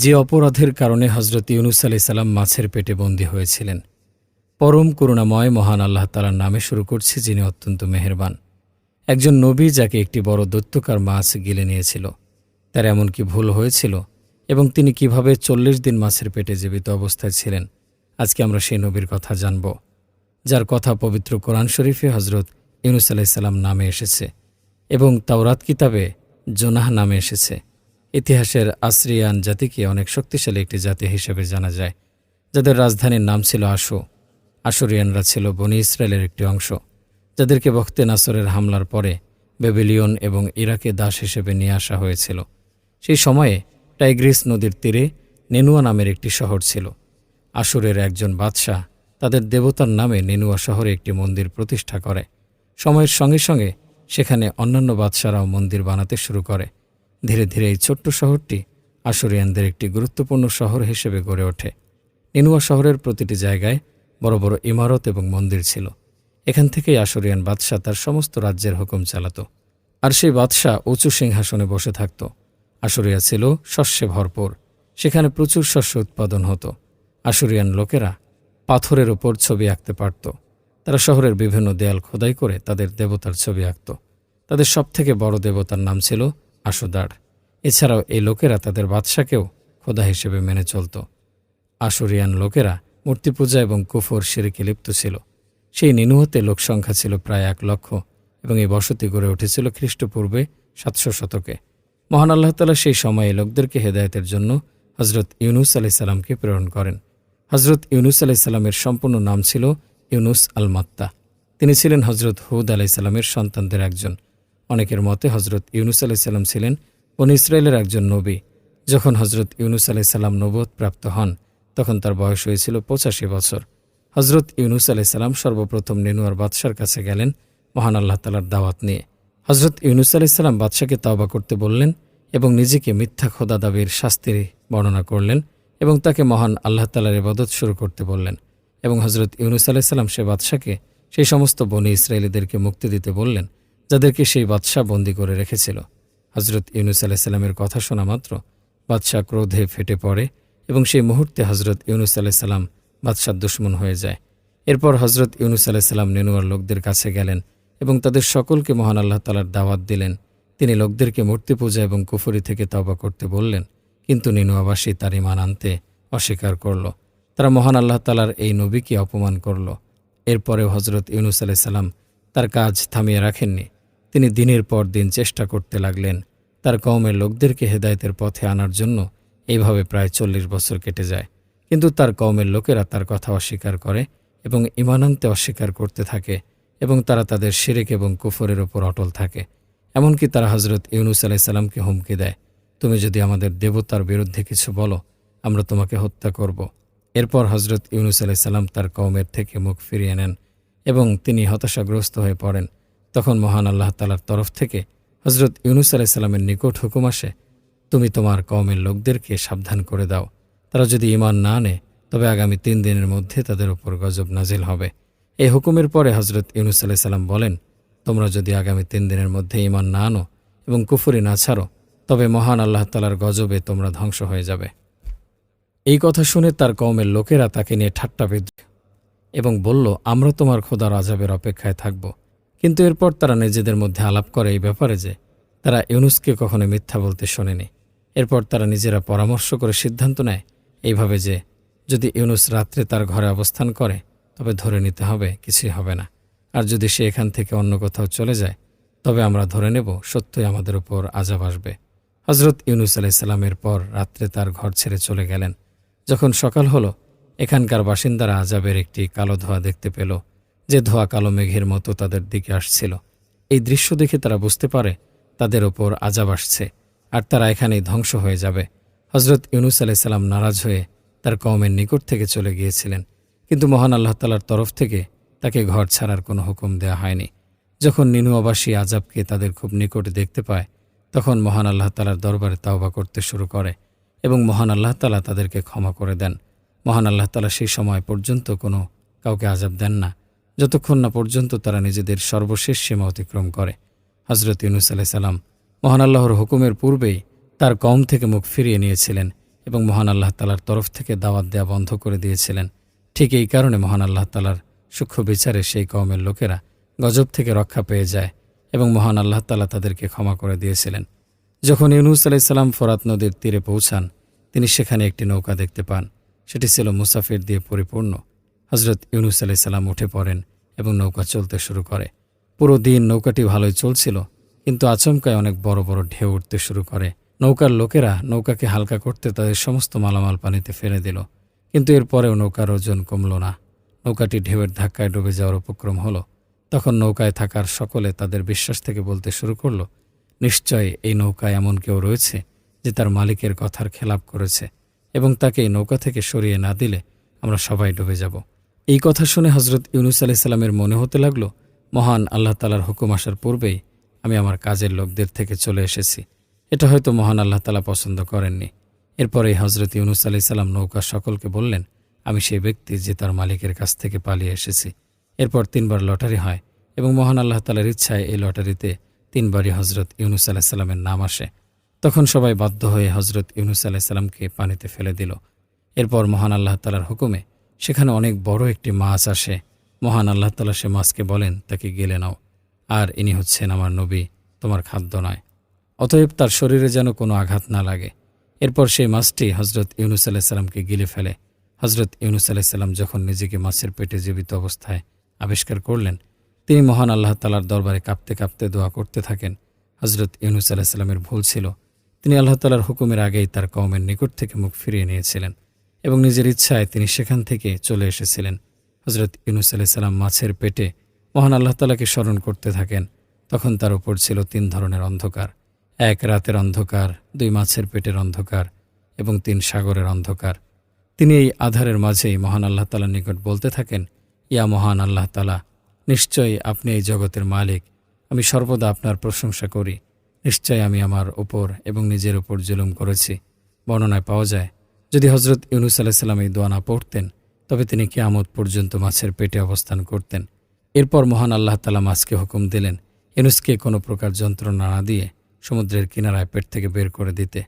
যে অপরাধের কারণে হজরত ইউনুস আলি সাল্লাম মাছের পেটে বন্দী হয়েছিলেন। পরম করুণাময় মহান আল্লাহ তালার নামে শুরু করছি যিনি অত্যন্ত মেহেরবান। একজন নবী যাকে একটি বড় দৈত্যকার মাছ গিলে নিয়েছিল। তার এমন কি ভুল হয়েছিল? এবং তিনি কীভাবে চল্লিশ দিন মাছের পেটে জীবিত অবস্থায় ছিলেন? আজকে আমরা সেই নবীর কথা জানব, যার কথা পবিত্র কোরআন শরীফে হজরত ইউনুস আলাইসাল্লাম নামে এসেছে এবং তাওরাত কিতাবে জোনাহ নামে এসেছে। ইতিহাসের আশ্রিয়ান জাতিকে অনেক শক্তিশালী একটি জাতি হিসেবে জানা যায়, যাদের রাজধানীর নাম ছিল আশু। আশুরিয়ানরা ছিল বনি ইসরায়েলের একটি অংশ, যাদেরকে বখতে নাসরের হামলার পরে বেবিলিয়ন এবং ইরাকে দাস হিসেবে নিয়ে আসা হয়েছিল। সেই সময়ে টাইগ্রিস নদীর তীরে নেনুয়া নামের একটি শহর ছিল। আশুরের একজন বাদশাহ তাদের দেবতার নামে নেনুয়া শহরে একটি মন্দির প্রতিষ্ঠা করে। সময়ের সঙ্গে সঙ্গে সেখানে অন্যান্য বাদশারাও মন্দির বানাতে শুরু করে। ধীরে ধীরে এই ছোট্ট শহরটি আশুরিয়ানদের একটি গুরুত্বপূর্ণ শহর হিসেবে গড়ে ওঠে। নিনুয়া শহরের প্রতিটি জায়গায় বড় বড় ইমারত এবং মন্দির ছিল। এখান থেকেই আশুরিয়ান বাদশাহ তার সমস্ত রাজ্যের হুকুম চালাত। আর সেই বাদশাহ উঁচু সিংহাসনে বসে থাকত। আশুরিয়া ছিল শস্যে ভরপুর। সেখানে প্রচুর শস্য উৎপাদন হতো। আশুরিয়ান লোকেরা পাথরের ওপর ছবি আঁকতে পারত। তারা শহরের বিভিন্ন দেয়াল খোদাই করে তাদের দেবতার ছবি আঁকত। তাদের সবথেকে বড় দেবতার নাম ছিল আশুদার এছাড়াও এই লোকেরা তাদের বাদশাকেও খোদা হিসেবে মেনে চলত। আশুরিয়ান লোকেরা মূর্তি পূজা এবং কুফর সিরিকে লিপ্ত ছিল। সেই নিনুহতে লোকসংখ্যা ছিল প্রায় এক লক্ষ এবং এই বসতি গড়ে উঠেছিল খ্রিস্টপূর্বে সাতশো শতকে। মহান আল্লাহ তালা সেই সময়ে লোকদেরকে হেদায়তের জন্য হজরত ইউনুস আলি সাল্লামকে প্রেরণ করেন। হজরত ইউনুস আলি সাল্লামের সম্পূর্ণ নাম ছিল ইউনুস আল মাত্তা তিনি ছিলেন হজরত হুদ আলাই সাল্লামের সন্তানদের একজন। অনেকের মতে হজরত ইউনুস আলাই সাল্লাম ছিলেন বন ইসরায়েলের একজন নবী। যখন হজরত ইউনুস আলাই সাল্লাম নবোধ প্রাপ্ত হন, তখন তার বয়স হয়েছিল পঁচাশি বছর। হজরত ইউনুস আলাই সাল্লাম সর্বপ্রথম নেনুয়ার বাদশার কাছে গেলেন মহান আল্লাহ তালার দাওয়াত নিয়ে। হজরত ইউনুস আলাই সাল্লাম বাদশাকে তাওবা করতে বললেন এবং নিজেকে মিথ্যা খোদা দাবির শাস্তির বর্ণনা করলেন এবং তাকে মহান আল্লাহ তালার ইবাদত শুরু করতে বললেন এবং হজরত ইউনুস আলাইসাল্লাম সে বাদশাকে সেই সমস্ত বনি ইসরায়েলিদেরকে মুক্তি দিতে বললেন। যাদেরকে সেই বাদশাহ বন্দী করে রেখেছিল। হজরত ইউনুস আলাইসাল্লামের কথা শোনা মাত্র বাদশাহ ক্রোধে ফেটে পড়ে এবং সেই মুহূর্তে হজরত ইউনুস আলাইসাল্লাম বাদশাহ দুশ্মন হয়ে যায়। এরপর হজরত ইউনুস আলাইসাল্লাম নেনুয়ার লোকদের কাছে গেলেন এবং তাদের সকলকে মহান আল্লাহ তালার দাওয়াত দিলেন। তিনি লোকদেরকে মূর্তি পূজা এবং কুফরি থেকে তবা করতে বললেন, কিন্তু নিনুয়াবাসী তার ইমান আনতে অস্বীকার করল। তারা মহান আল্লাহ তালার এই নবীকে অপমান করল। এরপরেও হজরত ইউনুস আলাইসাল্লাম তার কাজ থামিয়ে রাখেননি। তিনি দিনের পর দিন চেষ্টা করতে লাগলেন। তার কওমের লোকদেরকে হেদায়তের পথে আনার জন্য এইভাবে প্রায় চল্লিশ বছর কেটে যায়। কিন্তু তার কওমের লোকেরা তার কথা অস্বীকার করে এবং ইমানান্তে অস্বীকার করতে থাকে এবং তারা তাদের শিরেক এবং কুফরের ওপর অটল থাকে। এমনকি তারা হজরত ইউনুস আলাইসাল্লামকে হুমকি দেয়, তুমি যদি আমাদের দেবতার বিরুদ্ধে কিছু বলো, আমরা তোমাকে হত্যা করব। এরপর হজরত ইউনুস আলাইসাল্লাম তার কওমের থেকে মুখ ফিরিয়ে নেন এবং তিনি হতাশাগ্রস্ত হয়ে পড়েন। তখন মহান আল্লাহ তালার তরফ থেকে হজরত ইউনুস আলাইসাল্লামের নিকট হুকুম আসে, তুমি তোমার কওমের লোকদেরকে সাবধান করে দাও। তারা যদি ইমান না আনে, তবে আগামী তিন দিনের মধ্যে তাদের উপর গজব নাজিল হবে। এই হুকুমের পরে হজরত ইউনুস আলাইসাল্লাম বলেন, তোমরা যদি আগামী তিন দিনের মধ্যে ইমান না আনো এবং কুফুরি না ছাড়ো, তবে মহান আল্লাহ তালার গজবে তোমরা ধ্বংস হয়ে যাবে। এই কথা শুনে তার কওমের লোকেরা তাকে নিয়ে ঠাট্টা বিদ্রোহ এবং বলল, আমরা তোমার খোদার আজাবের অপেক্ষায় থাকব। কিন্তু এরপর তারা নিজেদের মধ্যে আলাপ করে এই ব্যাপারে যে তারা ইউনুসকে কখনো মিথ্যা বলতে শোনেনি। এরপর তারা নিজেরা পরামর্শ করে সিদ্ধান্ত নেয় এইভাবে যে যদি ইউনুস রাত্রে তার ঘরে অবস্থান করে, তবে ধরে নিতে হবে কিছুই হবে না। আর যদি সে এখান থেকে অন্য কোথাও চলে যায়, তবে আমরা ধরে নেব সত্যই আমাদের উপর আজাব আসবে। হজরত ইউনুস আলাইসাল্লামের পর রাত্রে তার ঘর ছেড়ে চলে গেলেন। যখন সকাল হলো, এখানকার বাসিন্দারা আজাবের একটি কালো ধোয়া দেখতে পেল। যে ধোয়া কালো মেঘের মতো তাদের দিকে আসছিল। এই দৃশ্য দেখে তারা বুঝতে পারে তাদের ওপর আজাব আসছে আর তারা এখানেই ধ্বংস হয়ে যাবে। হজরত ইউনুস আলাইসাল্লাম নারাজ হয়ে তার কওমের নিকট থেকে চলে গিয়েছিলেন। কিন্তু মহান আল্লাহ তালার তরফ থেকে তাকে ঘর ছাড়ার কোনো হুকুম দেওয়া হয়নি। যখন নিনুয়াবাসী আজাবকে তাদের খুব নিকটে দেখতে পায়, তখন মহান আল্লাহ তালার দরবারে তাওবা করতে শুরু করে এবং মহান আল্লাহ তালা তাদেরকে ক্ষমা করে দেন। মহান আল্লাহ তালা সেই সময় পর্যন্ত কোনো কাউকে আজাব দেন না। যতক্ষণ না পর্যন্ত তারা নিজেদের সর্বশেষ সীমা অতিক্রম করে। হজরত ইউনুস আলাহ সাল্লাম মহান আল্লাহর হুকুমের পূর্বেই তার কম থেকে মুখ ফিরিয়ে নিয়েছিলেন এবং মহান আল্লাহ তালার তরফ থেকে দাওয়াত দেওয়া বন্ধ করে দিয়েছিলেন। ঠিক এই কারণে মহান আল্লাহ তালার সূক্ষ্ম বিচারে সেই কওমের লোকেরা গজব থেকে রক্ষা পেয়ে যায় এবং মহান আল্লাহ তালা তাদেরকে ক্ষমা করে দিয়েছিলেন। যখন ইউনুস আলাইসাল্লাম ফরাত নদীর তীরে পৌঁছান, তিনি সেখানে একটি নৌকা দেখতে পান। সেটি ছিল মুসাফির দিয়ে পরিপূর্ণ। হজরত ইউনুস আলাইসাল্লাম উঠে পড়েন এবং নৌকা চলতে শুরু করে। পুরো দিন নৌকাটি ভালোই চলছিল, কিন্তু আচমকায় অনেক বড় বড় ঢেউ উঠতে শুরু করে। নৌকার লোকেরা নৌকাকে হালকা করতে তাদের সমস্ত মালামাল পানিতে ফেলে দিল, কিন্তু এরপরেও নৌকার ওজন কমল না। নৌকাটি ঢেউয়ের ধাক্কায় ডুবে যাওয়ার উপক্রম হলো। তখন নৌকায় থাকার সকলে তাদের বিশ্বাস থেকে বলতে শুরু করল, নিশ্চয় এই নৌকায় এমন কেউ রয়েছে যে তার মালিকের কথার খেলাপ করেছে এবং তাকে এই নৌকা থেকে সরিয়ে না দিলে আমরা সবাই ডুবে যাব। এই কথা শুনে হজরত ইউনুস আলাইসাল্লামের মনে হতে লাগল, মহান আল্লাহ তালার হুকুম আসার পূর্বেই আমি আমার কাজের লোকদের থেকে চলে এসেছি। এটা হয়তো মহান আল্লাহ তালা পছন্দ করেননি। এরপরে হজরত ইউনুস আলি সাল্লাম নৌকা সকলকে বললেন, আমি সেই ব্যক্তি যে তার মালিকের কাছ থেকে পালিয়ে এসেছি। এরপর তিনবার লটারি হয় এবং মহান আল্লাহ তালার ইচ্ছায় এই লটারিতে তিনবারই হজরত ইউনুস আলাহিসাল্লামের নাম আসে। তখন সবাই বাধ্য হয়ে হজরত ইউনুস আলাহিসাল্লামকে পানিতে ফেলে দিল। এরপর মহান আল্লাহ তালার হুকুমে সেখানে অনেক বড় একটি মাছ আসে। মহান আল্লাহ তালা সে মাছকে বলেন, তাকে গেলে নাও। আর ইনি হচ্ছেন আমার নবী, তোমার খাদ্য নয়। অতএব তার শরীরে যেন কোনো আঘাত না লাগে। এরপর সেই মাছটি হজরত ইউনুস আলাহিসাল্লামকে গিলে ফেলে। হজরত ইউনুস আলাহিসাল্লাম যখন নিজেকে মাছের পেটে জীবিত অবস্থায় আবিষ্কার করলেন, তিনি মহান আল্লাহ তালার দরবারে কাঁপতে কাঁপতে দোয়া করতে থাকেন। হজরত ইউনুস আলাহিসাল্লামের ভুল ছিল। তিনি আল্লাহ তালার হুকুমের আগেই তার কওমের নিকট থেকে মুখ ফিরিয়ে নিয়েছিলেন। এবং নিজের ইচ্ছায় তিনি সেখান থেকে চলে এসেছিলেন। হজরত ইউনুস আলাইসাল্লাম মাছের পেটে মহান আল্লাহ তালাকে স্মরণ করতে থাকেন। তখন তার উপর ছিল তিন ধরনের অন্ধকার। এক রাতের অন্ধকার, দুই মাছের পেটের অন্ধকার এবং তিন সাগরের অন্ধকার। তিনি এই আধারের মাঝেই মহান আল্লাহ তালার নিকট বলতে থাকেন, ইয়া মহান আল্লাহ তালা নিশ্চয়ই আপনি এই জগতের মালিক। আমি সর্বদা আপনার প্রশংসা করি। নিশ্চয় আমি আমার উপর এবং নিজের উপর জুলুম করেছি। বর্ণনায় পাওয়া যায় যদি হজরত ইউনুস আলাহিসাল্লাম এই দোয়া না পড়তেন, তবে তিনি কেয়ামত পর্যন্ত মাছের পেটে অবস্থান করতেন। এরপর মহান আল্লাহ তালা মাছকে হুকুম দিলেন, ইউনুসকে কোনো প্রকার যন্ত্রণা না দিয়ে সমুদ্রের কিনারায় পেট থেকে বের করে দিতে।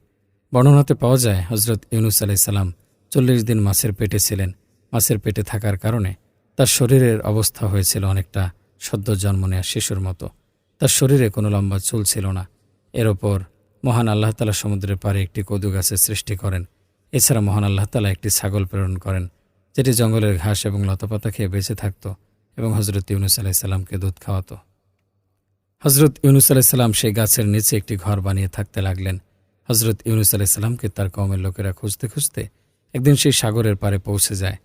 বর্ণনাতে পাওয়া যায় হজরত ইউনুস আলাইসাল্লাম চল্লিশ দিন মাছের পেটে ছিলেন। মাছের পেটে থাকার কারণে তার শরীরের অবস্থা হয়েছিল অনেকটা সদ্য জন্ম নেওয়া শিশুর মতো। তার শরীরে কোনো লম্বা চুল ছিল না। এর ওপর মহান আল্লাহ তালা সমুদ্রের পাড়ে একটি কদু গাছের সৃষ্টি করেন। এছাড়া মহান আল্লাহ তালা একটি ছাগল প্রেরণ করেন, যেটি জঙ্গলের ঘাস এবং লতাপাতা খেয়ে বেঁচে থাকত এবং হজরত ইউনুস আলাইসাল্লামকে দুধ খাওয়াতো। হজরত ইউনুস আলাইসাল্লাম সেই গাছের নিচে একটি ঘর বানিয়ে থাকতে লাগলেন। হজরত ইউনুস আলাইসাল্লামকে তার কওমের লোকেরা খুঁজতে খুঁজতে একদিন সেই সাগরের পারে পৌঁছে যায়।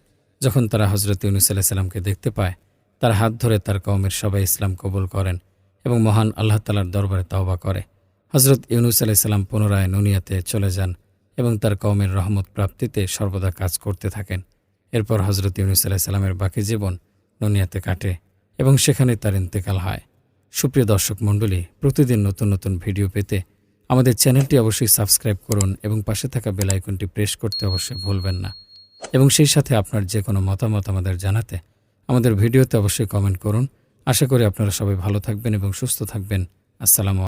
যখন তারা হজরত ইউনুস আলাইসাল্লামকে দেখতে পায়, তার হাত ধরে তার কওমের সবাই ইসলাম কবুল করেন এবং মহান আল্লাহ তালার দরবারে তওবা করে। হজরত ইউনুস আলাইসাল্লাম পুনরায় নুনিয়াতে চলে যান। এবং তার কওমের রহমত প্রাপ্তিতে সর্বদা কাজ করতে থাকেন। এরপর হজরত ইউনুস আলাইসাল্লামের বাকি জীবন নুনিয়াতে কাটে এবং সেখানে তার ইন্তেকাল হয়। সুপ্রিয় দর্শক মণ্ডলী, প্রতিদিন নতুন নতুন ভিডিও পেতে আমাদের চ্যানেলটি অবশ্যই সাবস্ক্রাইব করুন এবং পাশে থাকা বেল আইকনটি প্রেস করতে অবশ্যই ভুলবেন না। এবং সেই সাথে আপনার যে কোনো মতামত আমাদের জানাতে আমাদের ভিডিওতে অবশ্যই কমেন্ট করুন। আশা করি আপনারা সবাই ভালো থাকবেন এবং সুস্থ থাকবেন। আসসালামু